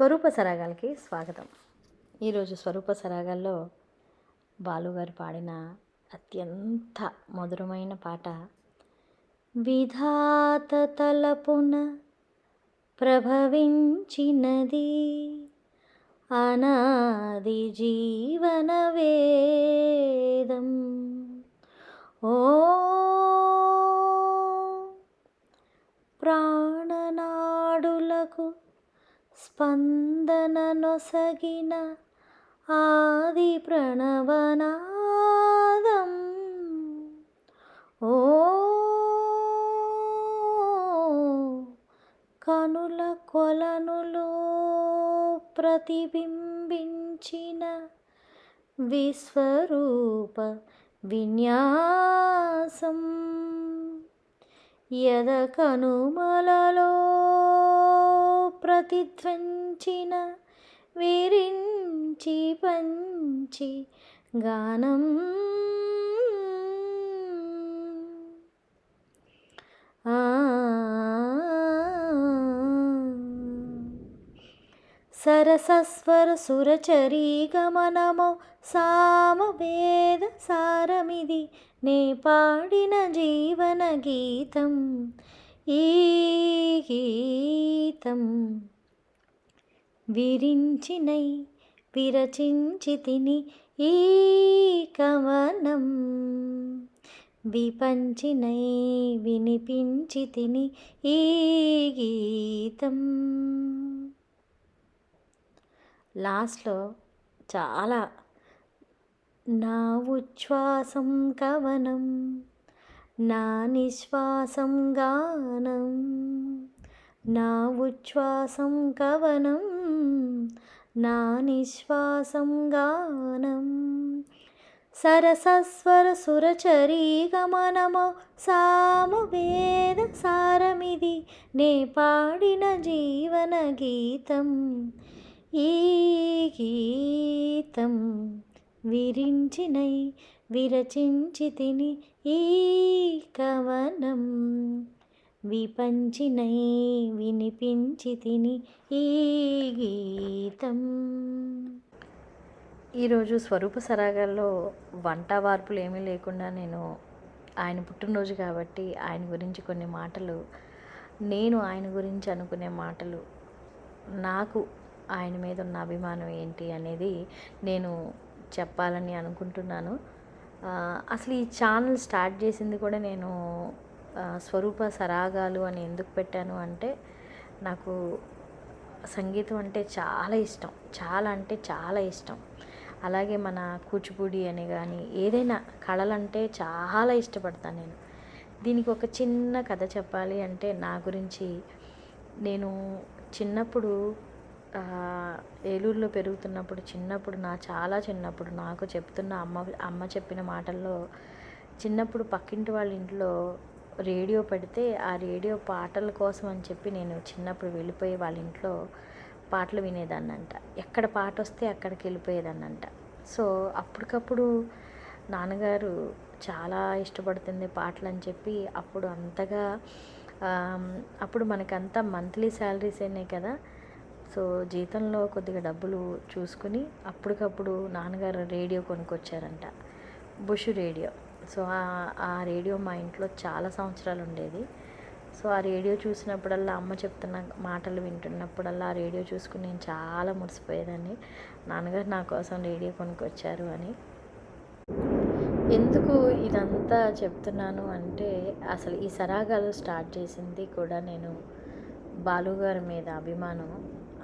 స్వరూప సరాగాలకి స్వాగతం. ఈరోజు స్వరూప సరాగాల్లో బాలుగారు పాడిన అత్యంత మధురమైన పాట విధాత తలపున ప్రభవించినది అనాది జీవన వేదం. ఓ స్పందన నొసగిన ఆది ప్రణవనాదం. ఓ కనుల కొలనులో ప్రతిబింబించిన విశ్వరూప విన్యాసం. యద కనుమలలో పంచిన వీరించి పంచి గానం. ఆ సరసస్వర సురచరీ గమనమో సామవేద సారమిది నే పాడిన జీవన గీతం ఈ గీతం. విరించినై విరచించి తిని ఈ కవనం విపంచినై వినిపించి తిని ఈ గీతం. లాస్ట్లో చాలా నా ఉచ్ఛ్వాసం కవనం నా నిశ్వాసం గానం. నా ఉచ్ఛ్వాసం కవనం నా నిశ్వాసం గానం. సరసస్వర సురచరీ గమనమో సామవేద సారమిది నే పాడిన జీవన గీతం. ఈ గీతం విరించినై విరచించి తిని ఈ కవనం. విపంచినై వినిపించి తిని ఈ గీతం. ఈరోజు స్వరూప సరాగాల్లో వంట వార్పులు ఏమీ లేకుండా నేను ఆయన పుట్టినరోజు కాబట్టి ఆయన గురించి కొన్ని మాటలు నేను ఆయన గురించి అనుకునే మాటలు నాకు ఆయన మీద ఉన్న అభిమానం ఏంటి అనేది నేను చెప్పాలని అనుకుంటున్నాను. అసలు ఈ ఛానల్ స్టార్ట్ చేసింది కూడా నేను స్వరూప సరాగాలు అని ఎందుకు పెట్టాను అంటే నాకు సంగీతం అంటే చాలా ఇష్టం. చాలా అంటే చాలా ఇష్టం. అలాగే మన కూచిపూడి అని కానీ ఏదైనా కళలంటే చాలా ఇష్టపడతాను నేను. దీనికి ఒక చిన్న కథ చెప్పాలి అంటే నా గురించి. నేను చిన్నప్పుడు ఏలూరులో పెరుగుతున్నప్పుడు చిన్నప్పుడు నా చాలా చిన్నప్పుడు నాకు చెప్తున్న అమ్మ అమ్మ చెప్పిన మాటల్లో చిన్నప్పుడు పక్కింటి వాళ్ళ ఇంట్లో రేడియో పెడితే ఆ రేడియో పాటల కోసం అని చెప్పి నేను చిన్నప్పుడు వెళ్ళిపోయి వాళ్ళ ఇంట్లో పాటలు వినేదాన్నంట. ఎక్కడ పాట వస్తే అక్కడికి వెళ్ళిపోయేదాన్నంట. సో అప్పటికప్పుడు నాన్నగారు చాలా ఇష్టపడుతుంది పాటలు అని చెప్పి అప్పుడు అంతగా అప్పుడు మనకంతా మంత్లీ శాలరీస్ కదా. సో జీతంలో కొద్దిగా డబ్బులు చూసుకుని అప్పటికప్పుడు నాన్నగారు రేడియో కొనుక్కొచ్చారంట. Bush radio. సో ఆ రేడియో మా ఇంట్లో చాలా సంవత్సరాలు ఉండేది. సో ఆ రేడియో చూసినప్పుడల్లా అమ్మ చెప్తున్న మాటలు వింటున్నప్పుడల్లా ఆ రేడియో చూసుకుని నేను చాలా మురిసిపోయేదాన్ని. నాన్నగారు నా కోసం రేడియో కొనుక్కొచ్చారు అని. ఎందుకు ఇదంతా చెప్తున్నాను అంటే అసలు ఈ సరాగాలు స్టార్ట్ చేసింది కూడా నేను బాలుగారి మీద అభిమానం.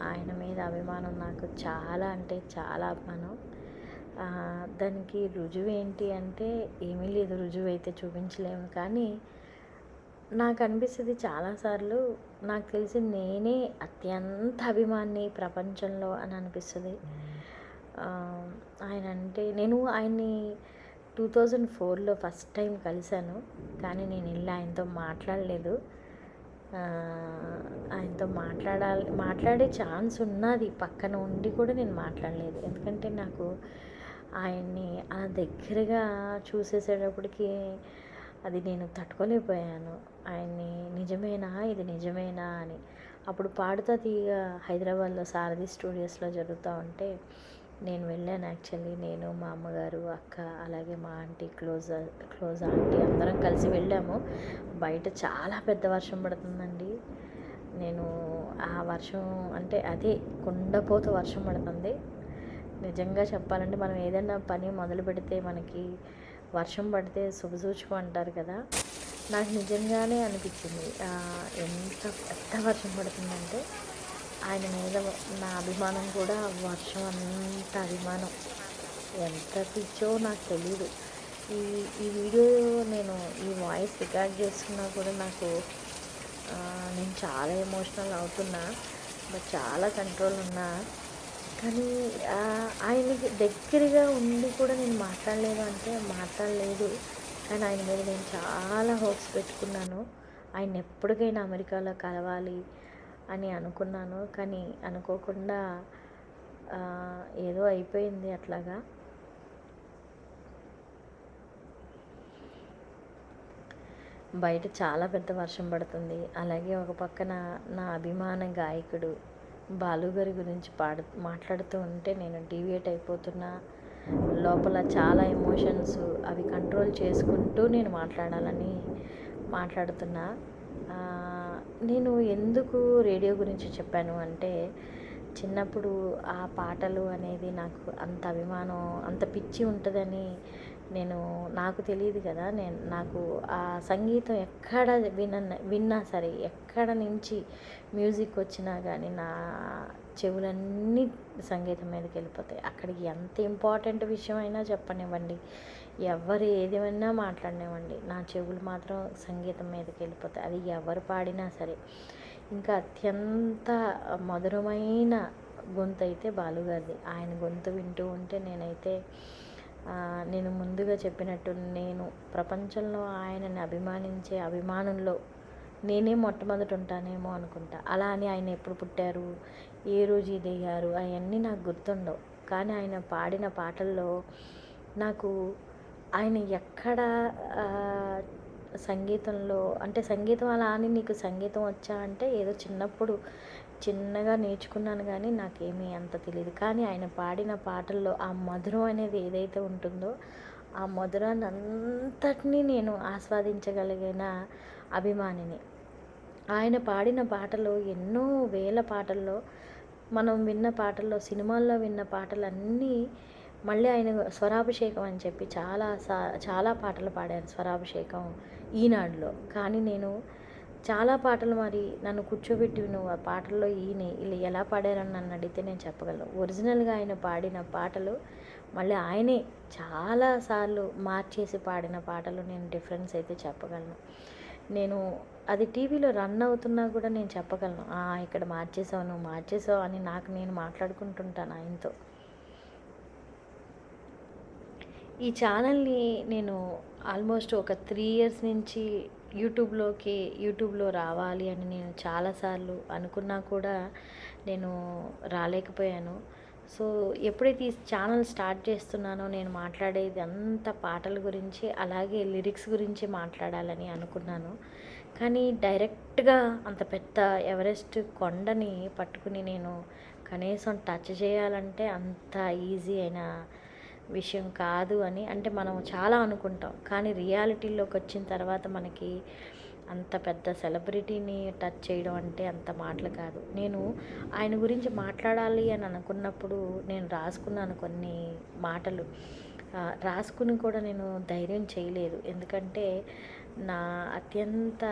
ఆయన మీద అభిమానం నాకు చాలా అంటే చాలా అభిమానం. దానికి రుజువు ఏంటి అంటే ఏమీ లేదు రుజువు అయితే చూపించలేము. కానీ నాకు అనిపిస్తుంది చాలాసార్లు నాకు తెలిసి నేనే అత్యంత అభిమాని ప్రపంచంలో అని అనిపిస్తుంది. ఆయన అంటే నేను ఆయన్ని టూ థౌజండ్ ఫోర్లో ఫస్ట్ టైం కలిశాను. కానీ నేను వెళ్ళి ఆయనతో మాట్లాడలేదు. ఆయనతో మాట్లాడాలి మాట్లాడే ఛాన్స్ ఉన్నది. పక్కన ఉండి కూడా నేను మాట్లాడలేదు. ఎందుకంటే నాకు ఆయన్ని అలా దగ్గరగా చూసేసేటప్పటికి అది నేను తట్టుకోలేకపోయాను. ఆయన్ని నిజమేనా? ఇది నిజమేనా? అని. అప్పుడు పాడుతా తీగ హైదరాబాద్లో సారథి స్టూడియోస్లో జరుగుతూ ఉంటే నేను వెళ్ళాను యాక్చువల్లీ. నేను మా అమ్మగారు అక్క అలాగే మా ఆంటీ క్లోజ్ క్లోజ్ ఆంటీ అందరం కలిసి వెళ్ళాము. బయట చాలా పెద్ద వర్షం పడుతుందండి. నేను ఆ వర్షం అంటే అదే కుండపోత వర్షం పడుతుంది. నిజంగా చెప్పాలంటే మనం ఏదైనా పని మొదలు పెడితే మనకి వర్షం పడితే శుభసూచకం అంటారు కదా. నాకు నిజంగానే అనిపించింది. ఎంత పెద్ద వర్షం పడుతుందంటే ఆయన మీద నా అభిమానం కూడా వర్షం అంత అభిమానం. ఎంత పిచ్చో నాకు తెలియదు ఈ ఈ వీడియో నేను ఈ వాయిస్ రికార్డ్ చేస్తున్నా కూడా నాకు నేను చాలా ఎమోషనల్ అవుతున్నా. బట్ చాలా కంట్రోల్ ఉన్నా. కానీ ఆయనకి దగ్గరగా ఉండి కూడా నేను మాట్లాడలేదు అంటే మాట్లాడలేదు. కానీ ఆయన మీద నేను చాలా హోప్స్ పెట్టుకున్నాను. ఆయన ఎప్పటికైనా అమెరికాలో కలవాలి అని అనుకున్నాను. కానీ అనుకోకుండా ఏదో అయిపోయింది అట్లాగా. బయట చాలా పెద్ద వర్షం పడుతుంది. అలాగే ఒక పక్కన నా అభిమాన గాయకుడు బాలు గారి గురించి పాడు మాట్లాడుతూ ఉంటే నేను డివియేట్ అయిపోతున్నా. లోపల చాలా ఎమోషన్స్ అవి కంట్రోల్ చేసుకుంటూ నేను మాట్లాడాలని మాట్లాడుతున్నా. నేను ఎందుకు రేడియో గురించి చెప్పాను అంటే చిన్నప్పుడు ఆ పాటలు అనేది నాకు అంత అభిమానం అంత పిచ్చి ఉంటుందని నేను నాకు తెలియదు కదా నేను నాకు ఆ సంగీతం ఎక్కడ విన విన్నా సరే ఎక్కడ నుంచి మ్యూజిక్ వచ్చినా కానీ నా చెవులన్నీ సంగీతం మీదకి వెళ్ళిపోతాయి. అక్కడికి ఎంత ఇంపార్టెంట్ విషయం అయినా చెప్పనివ్వండి. ఎవరు ఏదేమైనా మాట్లాడినివ్వండి. నా చెవులు మాత్రం సంగీతం మీదకి వెళ్ళిపోతాయి. అది ఎవరు పాడినా సరే. ఇంకా అత్యంత మధురమైన గొంతు అయితే బాలుగారిది ఆయన గొంతు వింటూ ఉంటే నేనైతే నేను ముందుగా చెప్పినట్టు నేను ప్రపంచంలో ఆయనని అభిమానించే అభిమానుల్లో నేనే మొట్టమొదటి ఉంటానేమో అనుకుంటా. అలా అని ఆయన ఎప్పుడు పుట్టారు? ఏ రోజు ఇది అయ్యారు అవన్నీ నాకు గుర్తుండవు. కానీ ఆయన పాడిన పాటల్లో నాకు ఆయన ఎక్కడ సంగీతంలో అంటే సంగీతం అలా అని నీకు సంగీతం వచ్చా అంటే ఏదో చిన్నప్పుడు చిన్నగా నేర్చుకున్నాను కానీ నాకేమీ అంత తెలియదు కానీ ఆయన పాడిన పాటల్లో ఆ మధురం అనేది ఏదైతే ఉంటుందో ఆ మధురాన్ని అంతటినీ నేను ఆస్వాదించగలిగిన అభిమానిని. ఆయన పాడిన పాటలు ఎన్నో వేల పాటల్లో మనం విన్న పాటల్లో సినిమాల్లో విన్న పాటలన్నీ మళ్ళీ ఆయన స్వరాభిషేకం అని చెప్పి చాలా సా చాలా పాటలు పాడారు స్వరాభిషేకం ఈనాడులో. కానీ నేను చాలా పాటలు మరి నన్ను కూర్చోబెట్టి నువ్వు ఆ పాటల్లో ఈయన. ఇలా ఎలా పాడారని నన్ను అడిగితే నేను చెప్పగలను. ఒరిజినల్గా ఆయన పాడిన పాటలు మళ్ళీ ఆయనే చాలాసార్లు మార్చేసి పాడిన పాటలు నేను డిఫరెన్స్ అయితే చెప్పగలను. నేను అది టీవీలో రన్ అవుతున్నా కూడా నేను చెప్పగలను. ఇక్కడ మార్చేసావు నువ్వు మార్చేసావు అని నాకు నేను మాట్లాడుకుంటుంటాను ఆయనతో. ఈ ఛానల్ని నేను ఆల్మోస్ట్ ఒక త్రీ ఇయర్స్ నుంచి యూట్యూబ్లోకి యూట్యూబ్లో రావాలి అని నేను చాలాసార్లు అనుకున్నా కూడా నేను రాలేకపోయాను. సో ఎప్పుడైతే ఈ ఛానల్ స్టార్ట్ చేస్తున్నానో నేను మాట్లాడేది అంత పాటల గురించి అలాగే లిరిక్స్ గురించి మాట్లాడాలని అనుకున్నాను. కానీ డైరెక్ట్గా అంత పెద్ద ఎవరెస్ట్ కొండని పట్టుకుని నేను కనీసం టచ్ చేయాలంటే అంత ఈజీ అయిన విషయం కాదు అని అంటే మనం చాలా అనుకుంటాం. కానీ రియాలిటీలోకి వచ్చిన తర్వాత మనకి అంత పెద్ద సెలబ్రిటీని టచ్ చేయడం అంటే అంత మాటలు కాదు. నేను ఆయన గురించి మాట్లాడాలి అని అనుకున్నప్పుడు నేను రాసుకున్నాను కొన్ని మాటలు. రాసుకుని కూడా నేను ధైర్యం చేయలేదు. ఎందుకంటే నా అత్యంత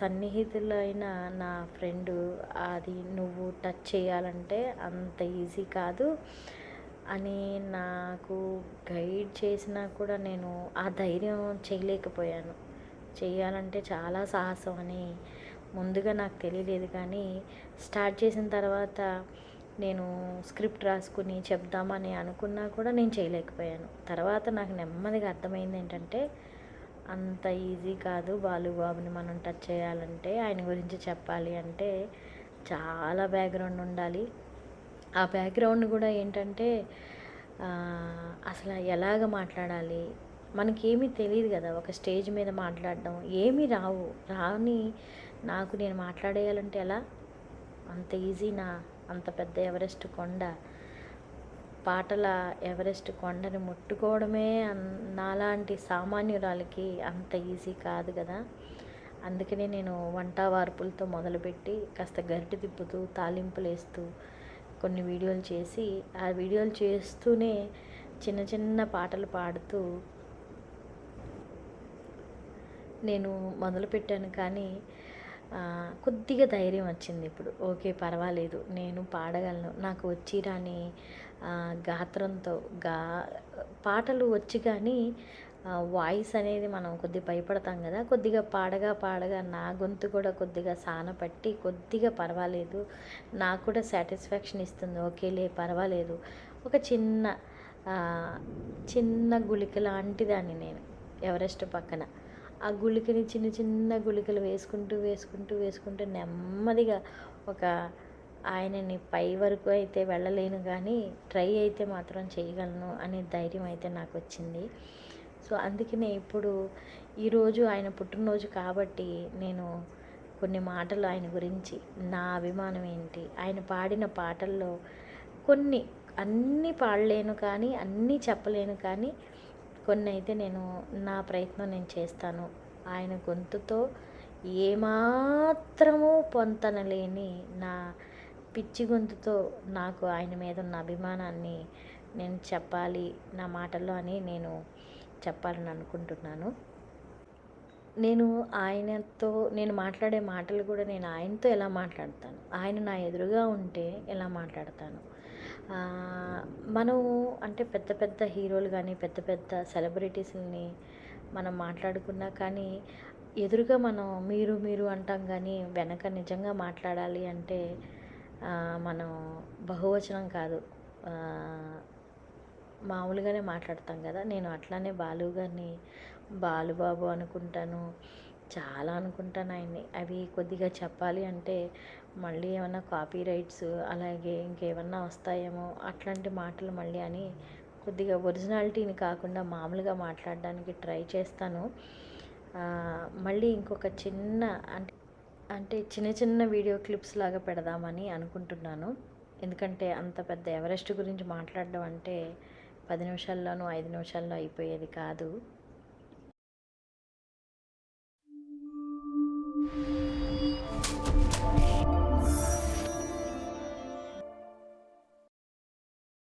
సన్నిహితులైన నా ఫ్రెండు అది నువ్వు టచ్ చేయాలంటే అంత ఈజీ కాదు. అని నాకు గైడ్ చేసినా కూడా నేను ఆ ధైర్యం చేయలేకపోయాను. చేయాలంటే చాలా సాహసం అని ముందుగా నాకు తెలియలేదు కానీ స్టార్ట్ చేసిన తర్వాత నేను స్క్రిప్ట్ రాసుకుని చెప్దామని అనుకున్నా కూడా నేను చేయలేకపోయాను. తర్వాత నాకు నెమ్మదిగా అర్థమైంది ఏంటంటే అంత ఈజీ కాదు బాలుబాబుని మనం టచ్ చేయాలంటే ఆయన గురించి చెప్పాలి అంటే చాలా బ్యాక్గ్రౌండ్ ఉండాలి. ఆ బ్యాక్గ్రౌండ్ కూడా ఏంటంటే అసలు ఎలాగ మాట్లాడాలి? మనకేమీ తెలియదు కదా ఒక స్టేజ్ మీద మాట్లాడడం. ఏమీ రావు. రాని నాకు నేను మాట్లాడేయాలంటే ఎలా? అంత ఈజీనా? అంత పెద్ద ఎవరెస్ట్ కొండ? పాటల ఎవరెస్ట్ కొండని ముట్టుకోవడమే అన్- నాలాంటి సామాన్యురాలకి అంత ఈజీ కాదు కదా. అందుకనే నేను వంట వార్పులతో మొదలుపెట్టి కాస్త గరిటె తిప్పుతూ తాలింపులు వేస్తూ కొన్ని వీడియోలు చేసి ఆ వీడియోలు చేస్తూనే చిన్న చిన్న పాటలు పాడుతూ నేను మొదలుపెట్టాను కానీ కొద్దిగా ధైర్యం వచ్చింది ఇప్పుడు. ఓకే పర్వాలేదు నేను పాడగలను. నాకు వచ్చి రాని గాత్రంతో గా పాటలు వచ్చి కానీ వాయిస్ అనేది మనం కొద్దిగా భయపడతాం కదా కొద్దిగా పాడగా పాడగా నా గొంతు కూడా కొద్దిగా సానపట్టి కొద్దిగా పర్వాలేదు నాకు కూడా సాటిస్ఫాక్షన్ ఇస్తుంది ఓకేలే పర్వాలేదు. ఒక చిన్న చిన్న గుళిక లాంటి దాన్ని నేను ఎవరెస్ట్ పక్కన. ఆ గుళికని చిన్న చిన్న గుళికలు వేసుకుంటూ వేసుకుంటూ వేసుకుంటూ నెమ్మదిగా ఒక ఆయనని పై వరకు అయితే వెళ్ళలేను కానీ ట్రై అయితే మాత్రం చేయగలను అనే ధైర్యం అయితే నాకు వచ్చింది. సో అందుకనే ఇప్పుడు ఈరోజు ఆయన పుట్టినరోజు కాబట్టి నేను కొన్ని మాటలు ఆయన గురించి నా అభిమానం ఏంటి ఆయన పాడిన పాటల్లో కొన్ని అన్నీ పాడలేను కానీ అన్నీ చెప్పలేను కానీ కొన్ని అయితే నేను నా ప్రయత్నం నేను చేస్తాను. ఆయన గొంతుతో ఏమాత్రము పొంతనలేని నా పిచ్చి గొంతుతో నాకు ఆయన మీద ఉన్న అభిమానాన్ని నేను చెప్పాలి నా మాటల్లో అని నేను చెప్పాలని అనుకుంటున్నాను నేను ఆయనతో నేను మాట్లాడే మాటలు కూడా నేను ఆయనతో ఎలా మాట్లాడతాను? ఆయన నా ఎదురుగా ఉంటే ఎలా మాట్లాడతాను? మనము మనం అంటే పెద్ద పెద్ద హీరోలు కానీ పెద్ద పెద్ద సెలబ్రిటీస్ని మనం మాట్లాడుకున్నా కానీ ఎదురుగా మనం మీరు మీరు అంటాం కానీ వెనక నిజంగా మాట్లాడాలి అంటే మనం బహువచనం కాదు. మామూలుగానే మాట్లాడతాం కదా. నేను అట్లానే బాలు గారిని బాలుబాబు అనుకుంటాను చాలా అనుకుంటాను ఆయన్ని. అవి కొద్దిగా చెప్పాలి అంటే మళ్ళీ ఏమైనా కాపీ రైట్స్ అలాగే ఇంకేమన్నా వస్తాయేమో అట్లాంటి మాటలు మళ్ళీ అని కొద్దిగా ఒరిజినాలిటీని కాకుండా మామూలుగా మాట్లాడడానికి ట్రై చేస్తాను. మళ్ళీ ఇంకొక చిన్న అంటే అంటే చిన్న చిన్న వీడియో క్లిప్స్ లాగా పెడదామని అనుకుంటున్నాను. ఎందుకంటే అంత పెద్ద ఎవరెస్ట్ గురించి మాట్లాడడం అంటే పది నిమిషాల్లోనూ ఐదు నిమిషాల్లో అయిపోయేది కాదు.